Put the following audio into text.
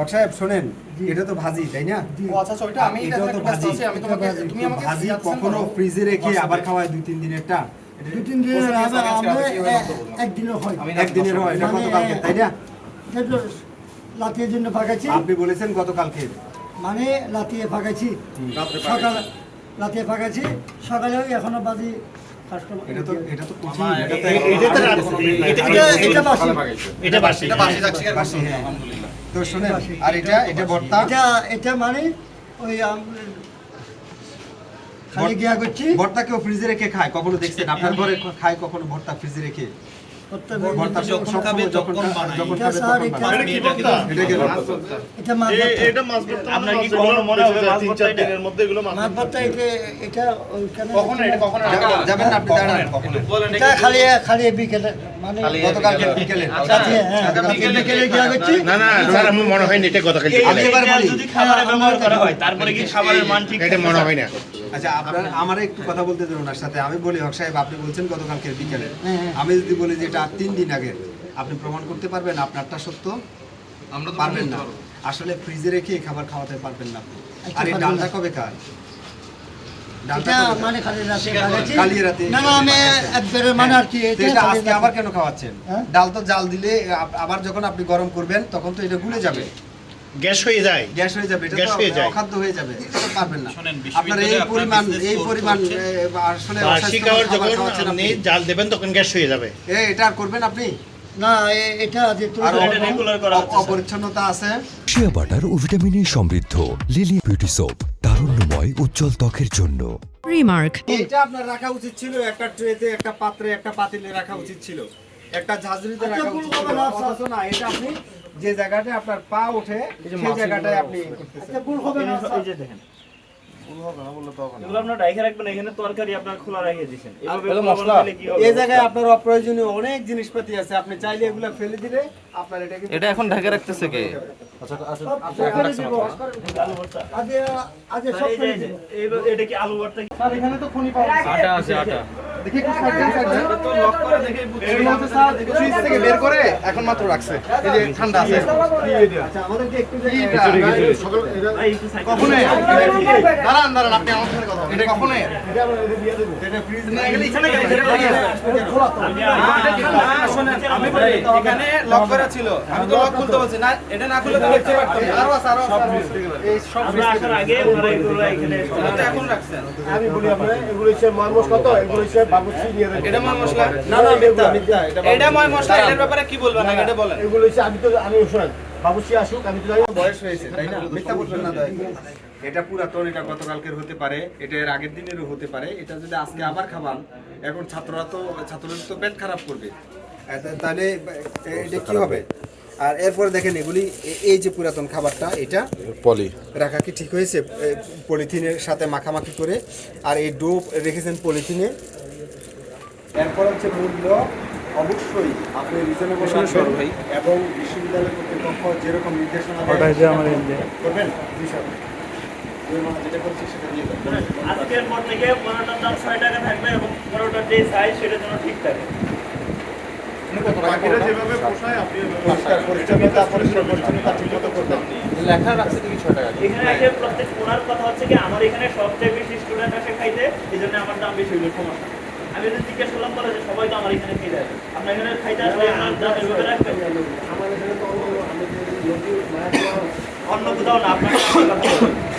হক সাহেব শোনেন এটা তো ভাজি তাই না? ও আচ্ছা ওইটা আমি এটাও তো ভাজি আমি তোমাকে তুমি আমাকে ভাজি কখনো ফ্রিজে রেখে আবার খাওয়ায় দুই তিন দিনেরটা দু তিন আবার আমরা হয়। একদিনের হয় এটা মানে- গতকালকে তাই না? লাতিয়ে জন্য পাকাইছি আপনি বলেছেন গতকালকে। মানে লাতিয়ে পাকাইছি সকাল লাতিয়ে পাকাইছি সকালে এখনও বাজি এটা তো এটা তো কুচি। এটা তো এ- এ- এটা এটা- এটা- এটা বাসি। এটা বাসি। এটা বাসি যাচ্ছে বাসি। আলহামদুলিল্লাহ। তো শুনেন আর এটা এটা ভর্তা? এটা এটা মানে ওই আম- খালি গিয়া করছি। ভর্তা কেউ ফ্রিজে রেখে খায় কখনো দেখছেন? আপনার ঘরে খায় কখনো ভর্তা ফ্রিজে রেখে? মনে যাবেন না এটা? মানে হ্যাঁ, না। করা আচ্ছা আপনার আমার একটু কথা বলতে দেন ওনার সাথে। আমি বলি হক সাহেব আপনি বলছেন গতকালকে বিকেলে। হ্যাঁ, হ্যাঁ। আমি যদি বলি যে এটা তিন দিন আগে আপনি প্রমাণ করতে পারবেন? আপনারটা সত্য? আমরা পারবেন না। আসলে ফ্রিজে রেখে এই খাবার খাওয়াতে পারবেন না আপনি। আচ্ছা, আর এই ডালটা। কবে খান ডালটা এটা কবে খান? মানে খালি রাতে পাকাইছি কালি রাতে না না আমি একবারে মানে আর কি তো এটা এটা খালি আজকে রাতে- আবার কেন খাওয়াচ্ছেন? হ্যাঁ? ডাল তো জাল দিলে আবার যখন আপনি গরম করবেন তখন তো এটা গুলে যাবে। গ্যাস হয়ে যায়। গ্যাস হয়ে যাবে গ্যাস হয়ে যায়। অখাদ্য হয়ে যাবে পারবেন না। আপনার এই পরিমাণ এই পরিমাণ আসলে বার্ষিক যখন আপনি জাল দেবেন তখন গ্যাস হয়ে যাবে। এটা আর করবেন আপনি? না এটা। অপরিচ্ছন্নতা আছে। শিয়া বাটার ও ভিটামিনে সমৃদ্ধ লিলি বিউটি সোপ তারুণ্যময় উজ্জ্বল ত্বকের জন্য। Remark. এটা আপনার রাখা উচিত ছিল একটা ট্রেতে একটা পাত্রে একটা পাতিলে রাখা উচিত ছিল। একটা ঝাঁঝরিতে আচ্ছা, রাখা উচিত ছিল। হবে না, স্যার। অথচ না এটা আপনি যে জায়গাটায় আপনার পা ওঠে সেই জায়গাটায় আপনি আচ্ছা, ভুল হবে না এই যে দেখেন। অনেক জিনিসপাতি আছে আপনি চাইলে এগুলো ফেলে দিলে আপনার এটা এটা এখন ঢাকা রাখতেছে কে? সব ফেলে দিব। আলু এটা কি ভর্তা? এখানে তো পাওয়া আটা আছে আটা। দেখি ফ্রিজ থেকে বের করে এখন মাত্র রাখছে। এই যে ঠান্ডা আছে। আচ্ছা এটা? কখনো দাঁড়ান দাঁড়ান আপনি আমার সাথে কথা কখনো? এখানে লক করা ছিল। আমি তো লক খুলতে বলছি না। এটা না খুলে তো দেখতে পারতাম আরও আছে আরও এখানে এটা তো এখন রাখছেন। আমি বলি আপনার এগুলো হচ্ছে মাল মশলা তো এগুলো হচ্ছে বাবুর্চি নিয়ে এটা ময় মশলা না না এটা এটা ময় মশলা এটার ব্যাপারে কি বলবেন আগে এটা বলেন। এগুলো হচ্ছে আমি তো আমি শোনেন বাবুর্চি আসুক আমি তো জানি বয়স হয়েছে তাই না? মিথ্যা বলবেন না দয়া এটা পুরাতন এটা গতকালকের হতে পারে এটা এর আগের দিনেরও হতে পারে এটা যদি আজকে আবার খাবান এখন ছাত্ররা তো ছাত্রদের তো পেট খারাপ করবে। তাহলে এটা কি হবে? আর এরপরে দেখেন এগুলি এই যে পুরাতন খাবারটা এটা পলি। রাখা কি ঠিক হয়েছে? পলিথিনের সাথে মাখামাখি করে আর এই ডোপ রেখেছেন পলিথিনে এরপর হচ্ছে মূল্য অবশ্যই আপনি রিজনেবল ভাই। এবং বিশ্ববিদ্যালয় কর্তৃপক্ষ যেরকম নির্দেশনা দেয়, করবেন। বিষয় যেটা করছি সেটা দিয়ে দেন। আজকের পর থেকে পনেরোটার দাম ছয় টাকা থাকবে এবং পনেরোটার যে সাইজ সেটা যেন ঠিক থাকে। বাকিরা যেভাবে পোষায় আপনি পরিষ্কার পরিচ্ছন্নতা পরিষ্কার পরিচ্ছন্নতা ঠিক মতো করবেন লেখা রাখছে দেখি 6 টাকা। এখানে এসে প্রত্যেক ওনার কথা হচ্ছে কি আমার এখানে সবচেয়ে বেশি স্টুডেন্ট আসে খাইতে এই জন্য আমার দাম বেশি হইল সমস্যা। আমি যদি জিজ্ঞেস করলাম বলে যে সবাই তো আমার এখানে খেয়ে যায় আপনার এখানে খাইতে আসলে আপনার এভাবে রাখবেন অন্য কোথাও না আপনার।